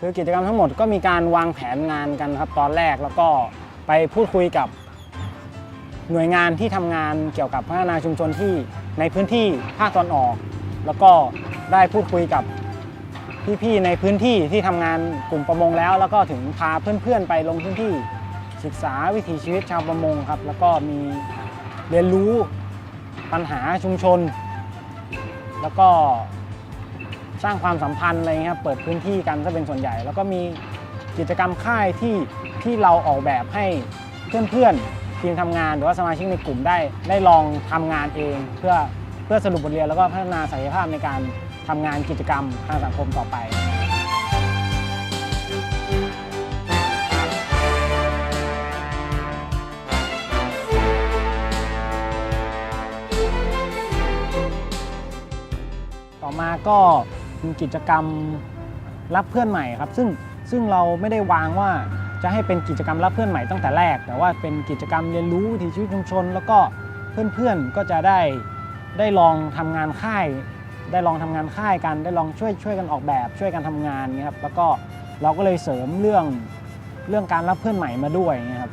คือกิจกรรมทั้งหมดก็มีการวางแผนงานกันครับตอนแรกแล้วก็ไปพูดคุยกับหน่วยงานที่ทำงานเกี่ยวกับพัฒนาชุมชนที่ในพื้นที่ภาคตอนออก แล้วก็ได้พูดคุยกับพี่ๆในพื้นที่ที่ทำงานกลุ่มประมงแล้ว แล้วก็ถึงพาเพื่อนๆไปลงพื้นที่ศึกษาวิถีชีวิตชาวประมงครับ แล้วก็มีเรียนรู้ปัญหาชุมชน แล้วก็ สร้างความสัมพันธ์อะไรเงี้ยครับเปิดพื้นที่กันก็เป็นส่วนใหญ่ แล้วก็มีกิจกรรมค่ายที่ที่เราออกแบบให้เพื่อนๆทีมทำงานหรือว่าสมาชิกในกลุ่มได้ ได้ลองทำงานเอง เพื่อเพื่อสรุปบทเรียนแล้วก็พัฒนาศักยภาพในการทำงานกิจกรรมทางสังคมต่อไป ต่อมาก็ กิจกรรมรับเพื่อนใหม่ครับซึ่งซึ่งเราไม่ได้วางว่าจะให้เป็นกิจกรรมรับเพื่อนใหม่ตั้งแต่แรก แต่ว่าเป็นกิจกรรมเรียนรู้วิถีชีวิตชุมชน แล้วก็เพื่อนๆก็จะได้ได้ลองทำงานค่าย ได้ลองทำงานค่ายกันได้ลองช่วยช่วยกันออกแบบช่วยกันทำงานนี่ยครับแล้วก็เราก็เลยเสริมเรื่องเรื่องการรับเพื่อนใหม่มาด้วยนะครับ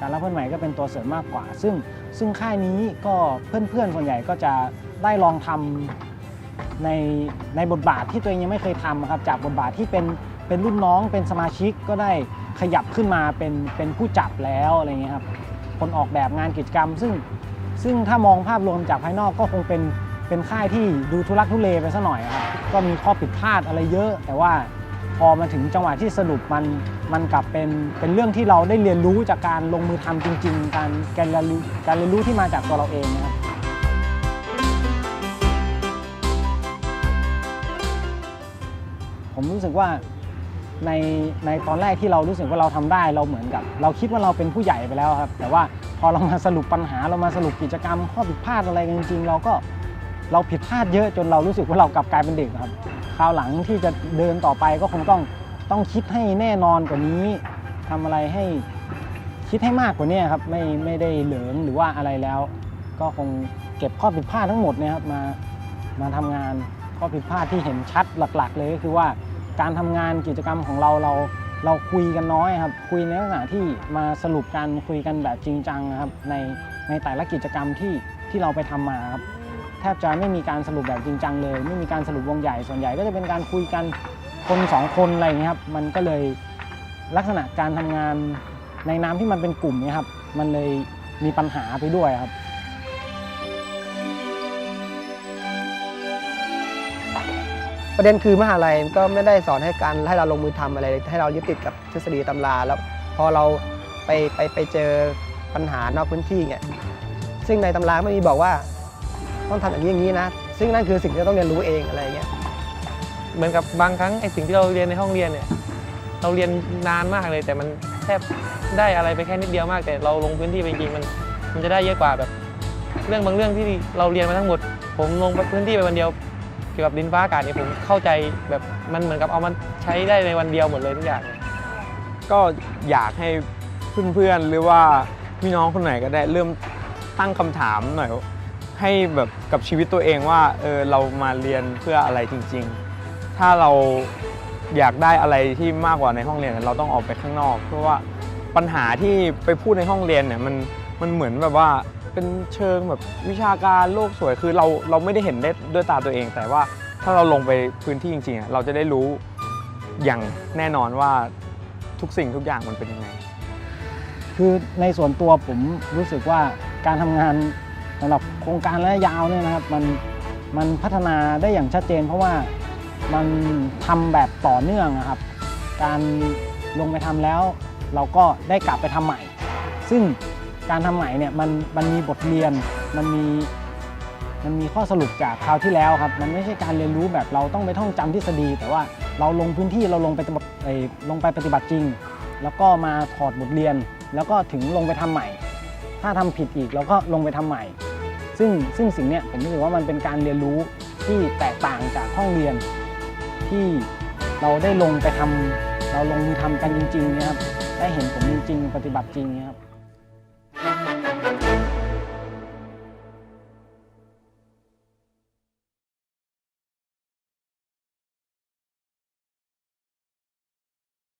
การรับเพื่อนใหม่ก็เป็นตัวเสริมมากกว่า ซึ่งซึ่งค่ายนี้ก็เพื่อนๆส่วนใหญ่ก็จะได้ลองทำ ในในบทบาทที่ตัวเองยังไม่เคยทำครับจากบทบาทที่เป็นเป็นรุ่นน้องเป็นสมาชิกก็ได้ขยับขึ้นมาเป็นเป็นผู้จัดแล้วอะไรเงี้ยครับคนออกแบบงานกิจกรรม ซึ่งซึ่งถ้ามองภาพรวมจากภายนอกก็คงเป็นเป็นค่ายที่ดูทุลักทุเลไปซะหน่อยครับก็มีข้อผิดพลาดอะไรเยอะ แต่ว่าพอมาถึงจังหวะที่สรุปมันมันกลับเป็นเป็นเรื่องที่เราได้เรียนรู้จากการลงมือทำจริง ๆ การการเรียนรู้การเรียนรู้ที่มาจากตัวเราเองนะครับ ผมรู้สึกว่าในในตอนแรกที่เรารู้สึกว่าเราทำได้เราเหมือนกับ เราคิดว่าเราเป็นผู้ใหญ่ไปแล้วครับ แต่ว่าพอเรามาสรุปปัญหาเรามาสรุปกิจกรรม ข้อผิดพลาดอะไรจริงๆ เราก็เราผิดพลาดเยอะจนเรารู้สึกว่าเรากลับกลายเป็นเด็กครับ คราวหลังที่จะเดินต่อไปก็คงต้องต้องคิดให้แน่นอนกว่านี้ทำอะไรให้คิดให้มากกว่านี้ครับไม่ไม่ได้เหลิงหรือว่าอะไรแล้ว ก็คงเก็บข้อผิดพลาดทั้งหมดเนะครับมามาทำงานข้อผิดพลาดที่เห็นชัดหลัก ๆ เลยก็คือว่า การทำงานกิจกรรมของเราเราเราคุยกันน้อยครับ คุยในลักษณะที่มาสรุปกันคุยกันแบบจริงจังครับในในแต่ละกิจกรรมที่ที่เราไปทำมาครับแทบจะไม่มีการสรุปแบบจริงจังเลย ไม่มีการสรุปวงใหญ่ส่วนใหญ่ก็จะเป็นการคุยกันคนสองคนอะไรอย่างเงี้ยครับมันก็เลยลักษณะการทำงานในนาที่มันเป็นกลุ่มนี่ยครับ มันเลยมีปัญหาไปด้วยครับ ประเด็นคือมหาลัยก็ไม่ได้สอนให้การให้เราลงมือทำอะไร ให้เรายึดติดกับทฤษฎีตำราแล้วพอเราไปไปไปเจอปัญหานอกพื้นที่เนี่ยซึ่งในตำราไม่มีบอกว่าต้องทำอย่างนี้อย่างนี้นะ ซึ่งนั่นคือสิ่งที่เราต้องเรียนรู้เองอะไรอย่างเงี้ยเหมือนกับบางครั้งไอ้สิ่งที่เราเรียนในห้องเรียนเนี่ยเราเรียนนานมากเลย แต่มันแทบได้อะไรไปแค่นิดเดียวมาก แต่เราลงพื้นที่ไปจริงมันมันจะได้เยอะกว่าแบบ เรื่องบางเรื่องที่เราเรียนมาทั้งหมด ผมลงพื้นที่ไปวันเดียว เกี่ยวกับดินฟ้าอากาศเนี่ยผมเข้าใจแบบมันเหมือนกับเอามาใช้ได้ในวันเดียวหมดเลยทุกอย่างก็อยากให้เพื่อนๆหรือว่าพี่น้องคนไหนก็ได้เริ่มตั้งคำถามหน่อยให้แบบกับชีวิตตัวเองว่าเออเรามาเรียนเพื่ออะไรจริง ๆ ถ้าเราอยากได้อะไรที่มากกว่าในห้องเรียนเราต้องออกไปข้างนอก เพราะว่าปัญหาที่ไปพูดในห้องเรียนเนี่ยมันมันเหมือนแบบว่า เป็นเชิงแบบวิชาการโลกสวยคือเราเราไม่ได้เห็นได้ด้วยตาตัวเอง แต่ว่าถ้าเราลงไปพื้นที่จริงๆเราจะได้รู้อย่างแน่นอนว่าทุกสิ่งทุกอย่างมันเป็นยังไง คือในส่วนตัวผมรู้สึกว่าการทำงานสำหรับโครงการระยะยาวเนี่ยนะครับมันมันพัฒนาได้อย่างชัดเจน เพราะว่ามันทำแบบต่อเนื่องนะครับ การลงไปทำแล้ว เราก็ได้กลับไปทำใหม่ ซึ่ง การทำใหม่เนี่ยมันมันมีบทเรียนมันมีมันมีข้อสรุปจากคราวที่แล้วครับ มันไม่ใช่การเรียนรู้แบบเราต้องไปท่องจำทฤษฎี แต่ว่าเราลงพื้นที่เราลงไปปลงไปปฏิบัติจริง แล้วก็มาถอดบทเรียน แล้วก็ถึงลงไปทำใหม่ ถ้าทำผิดอีกเราก็ลงไปทำใหม่ ซึ่งซึ่งสิ่งเนี้ยผมรู้สึกว่ามันเป็นการเรียนรู้ที่แตกต่างจากห้องเรียน ที่เราได้ลงไปทำเราลงมือทำกันจริงๆนะครับได้เห็นผลจริงๆ ปฏิบัติจริงนะครับ